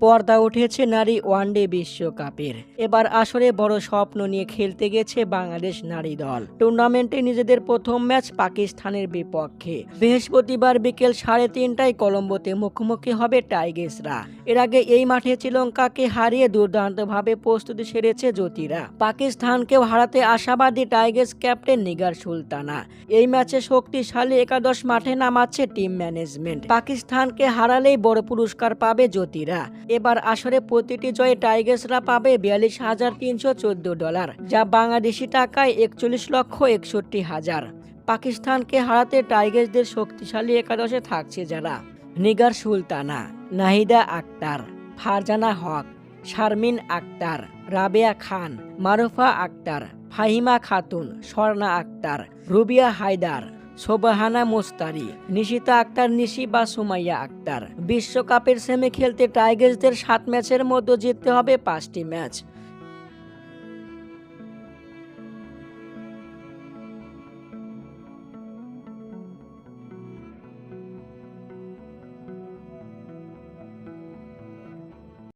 পর্দা উঠেছে নারী ওয়ানডে বিশ্বকাপের। এবার আসরে বড় স্বপ্ন নিয়ে খেলতে গেছে বাংলাদেশ নারী দল। টুর্নামেন্টে নিজেদের প্রথম ম্যাচ পাকিস্তানের বিপক্ষে। বৃহস্পতিবার বিকেল সাড়ে তিনটায় কলম্বোতে মুখোমুখি হবে টাইগার্সরা। এর আগে এই মাঠে শ্রীলঙ্কাকে হারিয়ে দুর্দান্তভাবে প্রস্তুতি সেরেছে জ্যোতিরা। পাকিস্তানকেও হারাতে আশাবাদী টাইগার্স ক্যাপ্টেন নিগার সুলতানা। এই ম্যাচে শক্তিশালী একাদশ মাঠে নামাচ্ছে টিম ম্যানেজমেন্ট। পাকিস্তানকে হারালেই বড় পুরস্কার পাবে জ্যোতিরা। এবার আসরে প্রতিটি জয়ে টাইগার্সরা পাবে বিয়াল্লিশ হাজার তিনশো চোদ্দ ডলার, যা বাংলাদেশি টাকায় একচল্লিশ লক্ষ একষট্টি হাজার। পাকিস্তানকে হারাতে টাইগার্সদের শক্তিশালী একাদশে থাকছে যারা। নিগার সুলতানা, নাহিদা আক্তার, ফারজানা হক, শারমিন আক্তার, রাবেয়া খান, মারুফা আক্তার, ফাহিমা খাতুন, স্বর্ণা আক্তার, রুবিয়া হায়দার, সোবাহানা মোস্তারি, নিশিতা আক্তার, নিশি বা সুমাইয়া আক্তার। বিশ্বকাপের সেমি খেলতে টাইগার্সদের সাত ম্যাচের মধ্যে জিততে হবে পাঁচটি ম্যাচ।